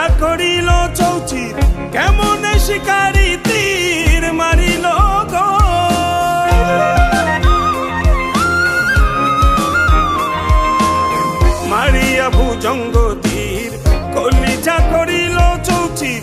ইচ্ছা করিল চৌচির কেমন শিকারি তীর মারিল গো। মারিয়া ভুজঙ্গ তীর কলিজা করিল চৌচির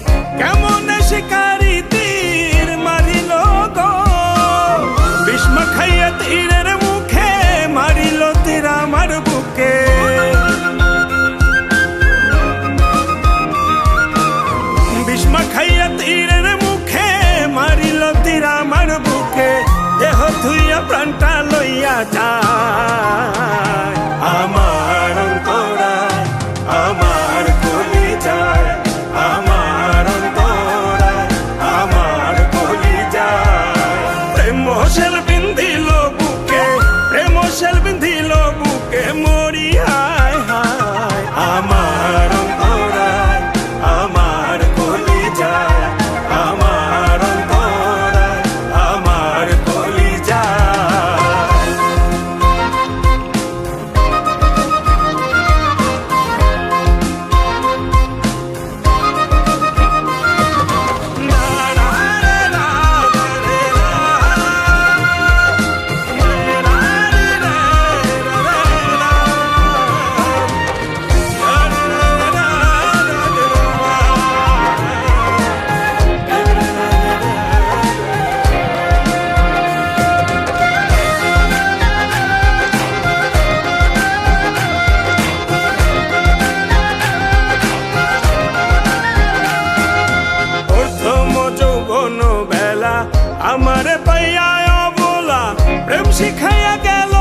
আমার পাইয়া অবলা প্রেম শিখাইয়া গেল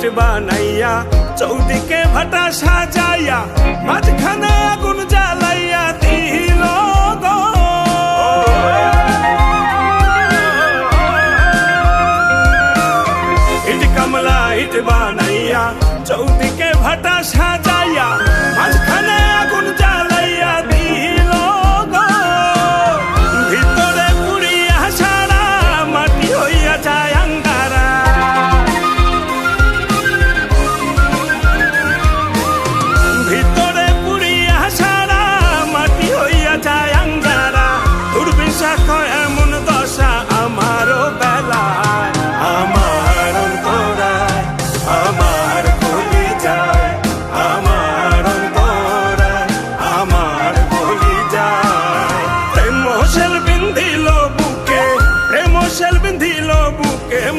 গেট বানাইয়া চৌদিকে ভাটা সাজাইয়া মাঝখানে আগুন জ্বালাইয়া que é